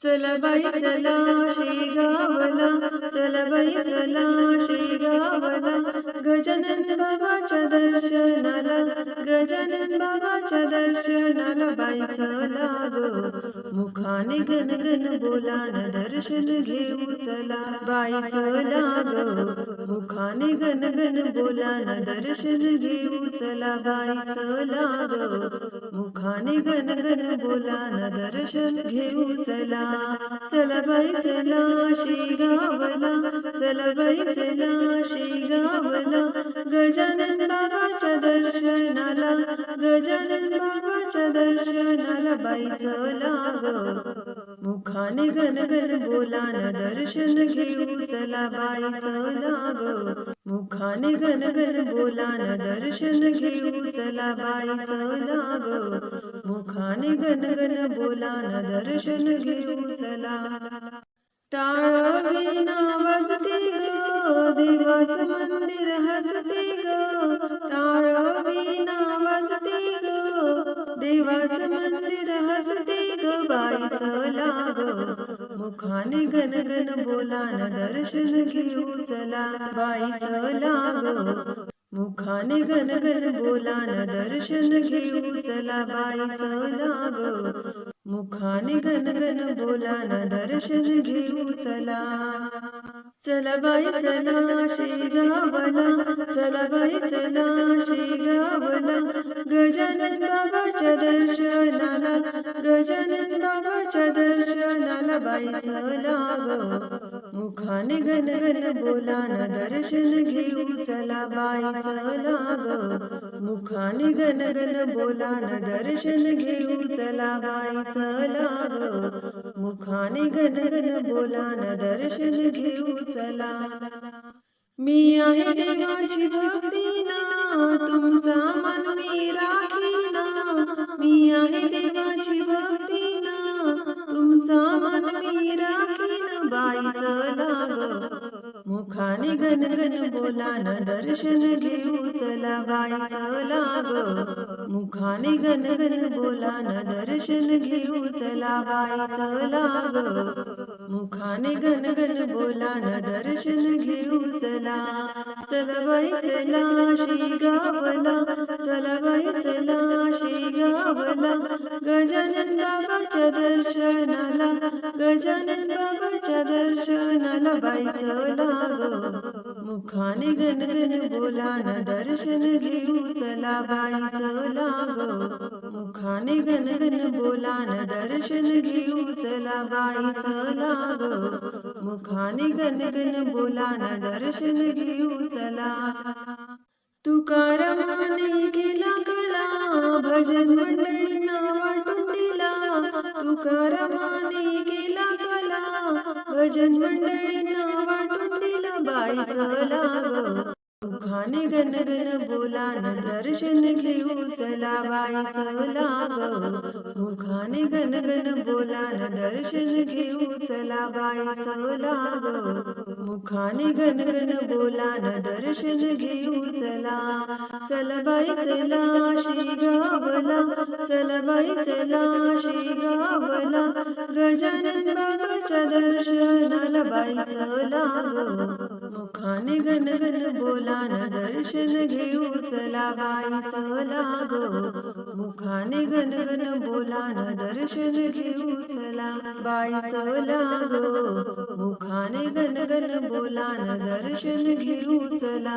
चला बाई चला शेगावला चला बाई चला शेगावला गजानन बाबाच्या दर्शनाला. गजानन बाबाच्या दर्शनाला बाई चला ग मुखाने गण गण बोला न दर्शन घेऊ चला. बाई चला ग मुखाने गण गण बोला न दर्शन घेऊ चला. बाई चला ग मुखाने गण गण बोला न दर्शन घेऊ चला. चला बाई चला शेगावला चला बाई चला शेगावला गजानन बाबाच्या दर्शनाला गजानन बाबाच्या दर्शनाला बाई चला ग मुखाने गण गण बोला दर्शन घेऊ चला बाई चला ग मुखाने गण गण बोला दर्शन घेऊ चला बाई चला ग मुखाने गण घन बोला न दर्शन घेऊ चला. टाळ वाजते ग देवाचं मंदिर हसते ग. टाळ विना वाजते ग देवाचं मंदिर हसते ग बाईच चला मुखाने गण घन बोला न दर्शन घेऊ चला. बाईच चला मुखाने गण गण बोला न दर्शन घेऊ चला बाई चला मुखाने गण गण बोला न दर्शन घेऊ चला. चला बाई चला शेगावला चला बाई चला शेगावला. गजानन बाबाच्या दर्शनाला बाईच लाग. मुखाने घन घन बोला न दर्शन घेऊ चला बाईच लाग. मुखाने घन घन बोला न दर्शन घेऊ चला बाईच लाग. मुखाने घन घन बोला न दर्शन घेऊ चला. मी आहे देवाची भक्ती ना तुमचा मन मी मी राखीन मुखाने गण बोला न दर्शन घेऊ चला बाईच चला मुखाने गण गण बोला न दर्शन घेऊ चला बाईच चला मुखाने घन घन बोला ना दर्शन घेऊ चला. चला बाई चला शेगावला चला बाई चला शेगावला गजानन बाबाच्या दर्शनाला. गजानन बाबाच्या दर्शनाला बाई चला ग मुखाने घन घन बोला ना दर्शन घेऊ चला बाई चला ग मुखाने घन घन बोला न दर्शन घेऊ. चला बाई चला ग मुखाने घन घन बोला न दर्शन घेऊ. चला. तुकारामाने केला कला. भजन मंडळींना वाटून दिला. तुकारामाने केला कला. भजन मंडळींना वाटून दिला. बाई चला मुखाने गन गण बोला न दर्शन घेऊ चला बाई चला ग मुखाने गन गण दर्शन घेऊ चला बाई चला ग मुखाने गन गण दर्शन घेऊ चला. चल बाई चला शेगावला चल बाई चला शेगावला गजानन बाबाच्या दर्शनाला बाई चला ग घन घन बोलान दर्शन घेऊ. चला बाई चला ग. मुखाने घन घन बोलान दर्शन घेऊ. चला बाई चला ग. मुखाने घन घन बोलान दर्शन घेऊ. चला.